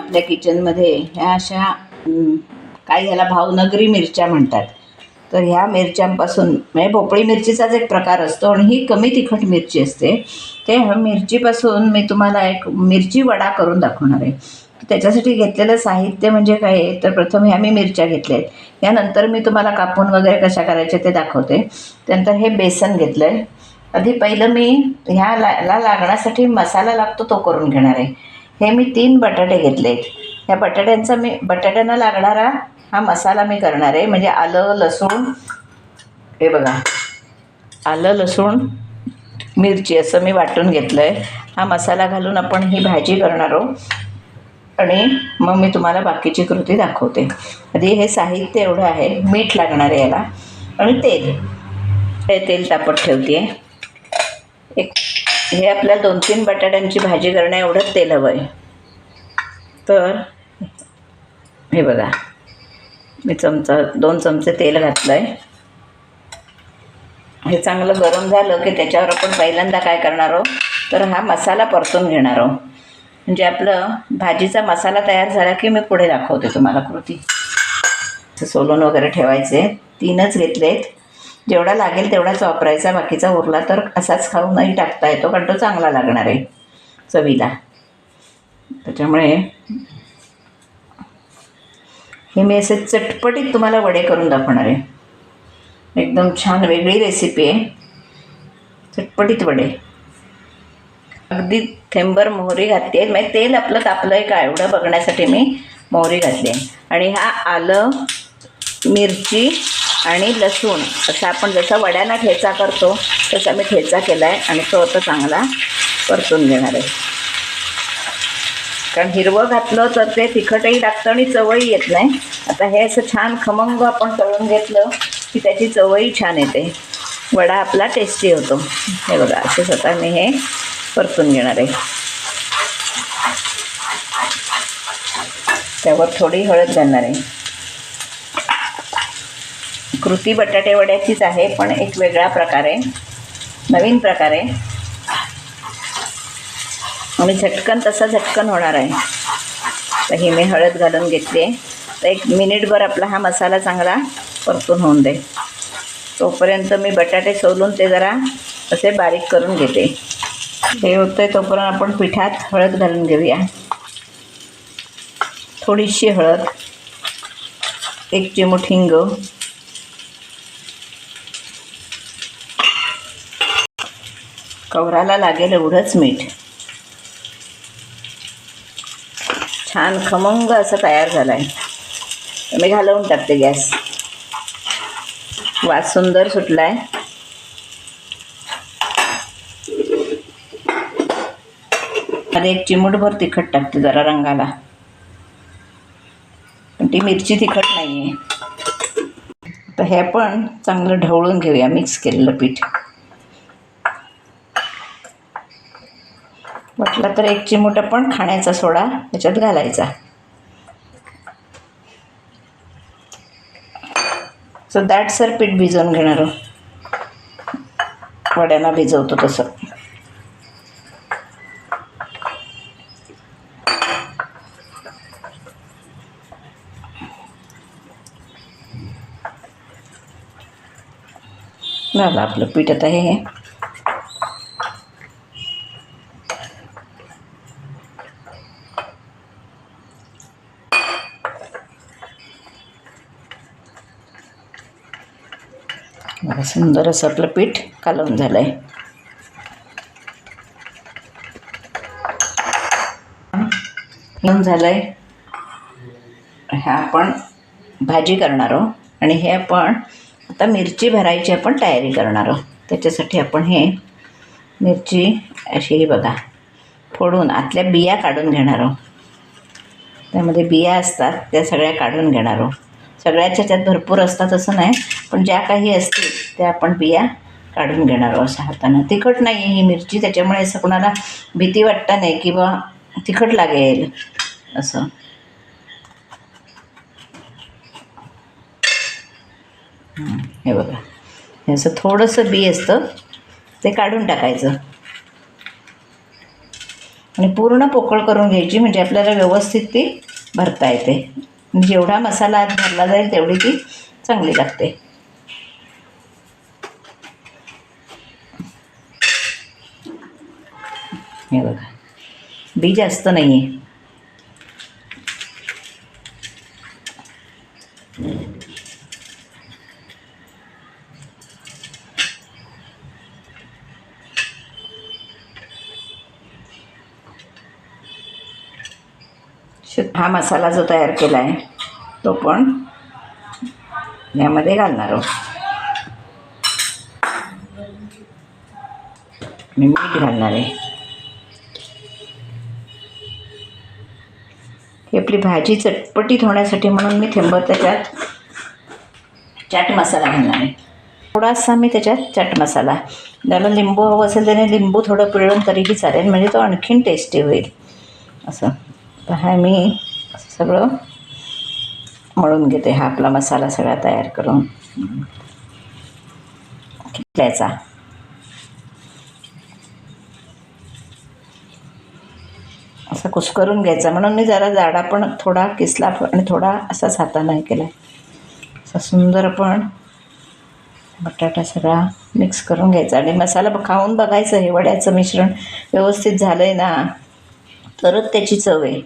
आपल्या किचनमध्ये ह्या अशा काही ह्याला भावनगरी मिरच्या म्हणतात. तर ह्या मिरच्यांपासून म्हणजे भोपळी मिरचीचाच एक प्रकार असतो आणि ही कमी तिखट मिरची असते. ते ह्या मिरचीपासून मी तुम्हाला एक मिरची वडा करून दाखवणार आहे. त्याच्यासाठी घेतलेलं साहित्य म्हणजे काय आहे? तर प्रथम ह्या मी मिरच्या घेतल्या आहेत यानंतर मी तुम्हाला कापून वगैरे कशा करायच्या ते दाखवते. त्यानंतर हे बेसन घेतलं आहे आधी पहिलं मी ह्या ला लागण्यासाठी मसाला लागतो तो करून घेणार आहे. हे मी तीन बटाटे घेतले. आहेत ह्या बटाट्यांचा मी बटाट्यांना लागणारा हा मसाला मी करणार आहे. म्हणजे आलं लसूण हे बघा. आलं लसूण मिरची असं मी वाटून घेतलं आहे हा मसाला घालून आपण ही भाजी करणार आहोत. आणि मग मी तुम्हाला बाकीची कृती दाखवते. आधी हे साहित्य एवढं आहे. मीठ लागणार आहे याला. आणि तेल. हे तेल तापत ठेवते. आहे एक हे आपल्या दोन तीन बटाट्यांची भाजी करण्या एवढंच तेल हवं आहे. तर हे बघा. मी चमचा दोन चमचे तेल घातलं आहे हे चांगलं गरम झालं की त्याच्यावर आपण पहिल्यांदा काय करणार आहोत? तर हा मसाला परतून घेणार आहोत. म्हणजे आपलं भाजीचा मसाला तयार झाला की मी पुढे दाखवते तुम्हाला कृती. सोलून वगैरे ठेवायचे. तीनच घेतलेत. जेवढा लागेल तेवढाच वापरायचा. बाकीचा उरला तर असाच खाऊनही टाकता येतो कारण तो चांगला लागणार आहे चवीला. त्याच्यामुळे हे मी असे चटपटीत तुम्हाला वडे करून दाखवणार आहे. एकदम छान वेगळी रेसिपी आहे. चटपटीत वडे. अगदी थेंबर मोहरी घातली आहे. म्हणजे तेल आपलं तापलं आहे का? एवढं बघण्यासाठी मी मोहरी घातली आहे. आणि हा आलं मिरची आणि लसूण. असं आपण जसा वड्यांना ठेचा करतो तसा मी ठेचा केला आहे आणि तो आता चांगला परतून घेणार आहे. कारण हिरवं घातलं तर ते तिखटही लागतं आणि चवही येत नाही. आता हे असं छान खमंग आपण तळून घेतलं की त्याची चवही छान येते. वडा आपला टेस्टी होतो. हे बघा असं स्वतः मी हे परतून घेणार आहे. त्यावर थोडी हळद घालणार आहे. कृती बटाटे वड्याचीच आहे पण एक वेगळा प्रकार आहे. नवीन प्रकार आहे. आणि झटकन तसा झटकन होणार आहे. तर ही मी हळद घालून घेतली. आहे तर एक मिनिटभर आपला हा मसाला चांगला परतून होऊन दे. तोपर्यंत मी बटाटे सोलून ते जरा असे बारीक करून घेते. हे होतं आहे तोपर्यंत आपण पिठात हळद घालून घेऊया. थोडीशी हळद एक चिमूट हिंग. कवराला लागेल एवढंच मीठ. छान खमंग असं तयार झाला आहे मी घालवून टाकते गॅस. वास सुंदर सुटला आहे आणि एक चिमूटभर तिखट टाकते जरा रंगाला. पण ती मिरची तिखट नाही आहे तर हे पण चांगलं ढवळून घेऊया मिक्स केलेलं पीठ. म्हटलं तर एक चिमूट पण खाण्याचा सोडा त्याच्यात घालायचा. सो दॅट सर पीठ भिजवून घेणार वड्यांना भिजवतो तसं. झालं आपलं पीठ आता हे. बघा सुंदर असं आपलं पीठ कालवून झालं आहे झालं आहे ह्या आपण भाजी करणार आहोत. आणि हे आपण आता मिरची भरायची आपण तयारी करणार आहोत. त्याच्यासाठी आपण हे मिरची अशी ही बघा फोडून आतल्या बिया काढून घेणार आहोत. त्यामध्ये बिया असतात त्या सगळ्या काढून घेणार आहोत. सगळ्याच्या त्यात भरपूर असतात असं नाही पण ज्या काही असतील त्या आपण बिया काढून घेणार आहोत असं हातानं तिखट नाही आहे ही मिरची त्याच्यामुळे असं कोणाला भीती वाटता नाही की बा तिखट लागेल असं. हे बघा. हे असं थोडंसं बी असतं ते काढून टाकायचं. आणि पूर्ण पोकळ करून घ्यायची म्हणजे आपल्याला व्यवस्थित ती भरता येते. जेवढा मसाला आत भरला जाईल तेवढी ती चांगली लागते. हे बघा. बी जास्त नाही आहे हा मसाला जो तयार केला आहे तो पण यामध्ये घालणार आहोत. मी मीठ घालणार आहे. ही आपली भाजी चटपटीत होण्यासाठी म्हणून मी थेंबर त्याच्यात चाट मसाला घालणार आहे. थोडासा मी त्याच्यात चाट मसाला. ज्याला लिंबू हवं असेल त्याने लिंबू थोडं पिळून तरीही चालेल म्हणजे तो आणखीन टेस्टी होईल. असं. तर हा मी सगळं मळून घेते. हा आपला मसाला सगळा तयार करून. घ्यायचा असा कुस्करून घ्यायचा. म्हणून मी जरा जाडा पण थोडा किसला आणि थोडा असाच हातानं हे केला असा सुंदर पण बटाटा सगळा मिक्स करून घ्यायचा. आणि मसाला ब- खाऊन बघायचं. हे वड्याचं मिश्रण व्यवस्थित झालं आहे ना तरच त्याची चव आहे.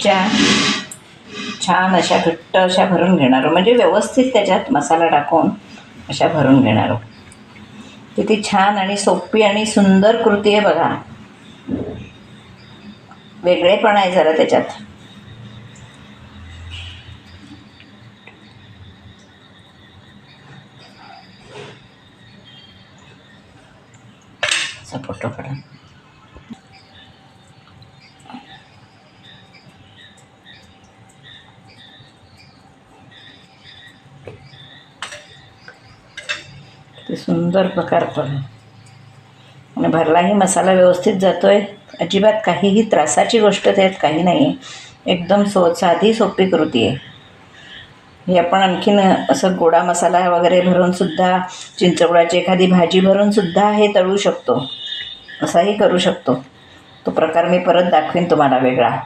च्या. छान अशा घट्ट अशा भरून घेणार हो. म्हणजे व्यवस्थित त्याच्यात मसाला टाकून अशा भरून घेणार हो. किती छान आणि सोपी आणि सुंदर कृती आहे बघा. वेगळेपण आहे जरा त्याच्यात. ते सुंदर प्रकार पण. आणि भरलाही मसाला व्यवस्थित जातो आहे अजिबात काहीही त्रासाची गोष्ट त्यात काही नाही आहे एकदम सो साधी सोपी कृती आहे. हे आपण आणखीन असं गोडा मसाला वगैरे भरूनसुद्धा चिंचगुळाची एखादी भाजी भरूनसुद्धा हे तळू शकतो. असाही करू शकतो. तो प्रकार मी परत दाखवीन तुम्हाला वेगळा.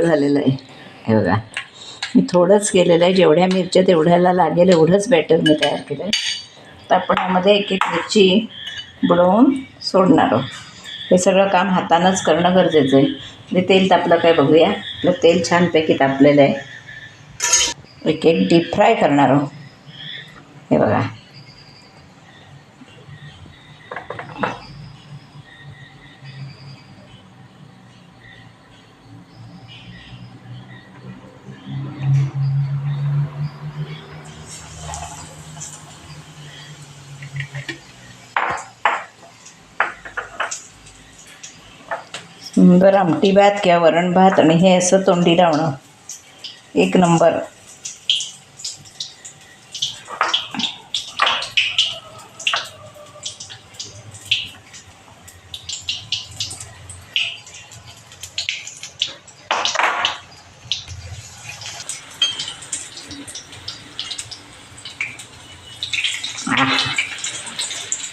झालेलं आहे. हे बघा. मी थोडंच केलेलं आहे. जेवढ्या मिरच्या तेवढ्याला लागेल एवढंच बॅटर मी तयार केलं आहे तर आपण यामध्ये एक एक मिरची बुडवून सोडणार आहोत. हे सगळं काम हातानंच करणं गरजेचं आहे. म्हणजे तेल तापलं काय बघूया. आपलं तेल छानपैकी तापलेलं आहे. एक एक डीप फ्राय करणार आहोत. हे बघा. बरं आमटी भात किंवा वरण भात आणि हे असं तोंडी लावणं. एक नंबर.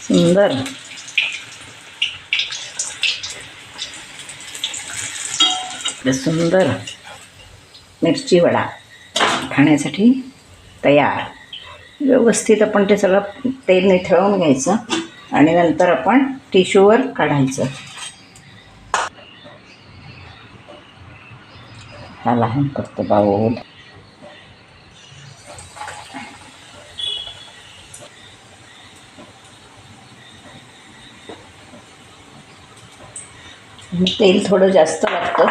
सुंदर. आपलं सुंदर मिरची वडा खाण्यासाठी तयार. व्यवस्थित आपण ते सगळं तेल निथळवून घ्यायचं आणि नंतर आपण टिश्यूवर काढायचं. हा लहान करतो बाऊल. तेल थोडं जास्त लागतं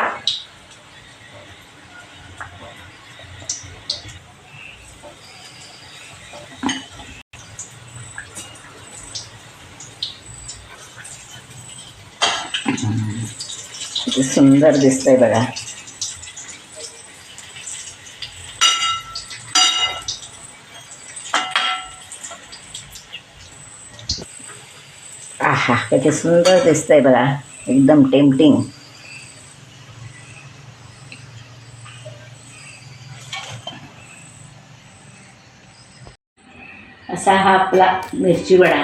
किती सुंदर दिसतंय बघा. आहा किती सुंदर दिसतंय बघा. एकदम टेम्पटिंग असा हा आपला मिरची वडा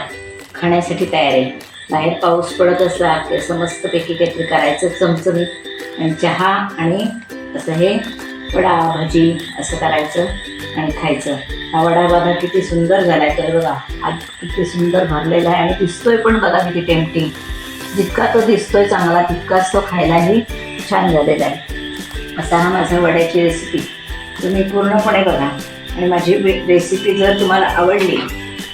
खाण्यासाठी तयार आहे. बाहेर पाऊस पडत असला तर असं मस्तपैकी काहीतरी करायचं चमचमीत. आणि चहा आणि असं हे वडा भाजी असं करायचं आणि खायचं. हा वडा बघा किती सुंदर झाला आहे तर बघा आज किती सुंदर भरलेला आहे आणि दिसतोय पण बघा किती टेम्पटिंग जितका तो दिसतोय चांगला तितकाच तो खायलाही छान झालेला आहे. असा हा माझा वड्याची रेसिपी तुम्ही पूर्णपणे बघा. आणि माझी रेसिपी जर तुम्हाला आवडली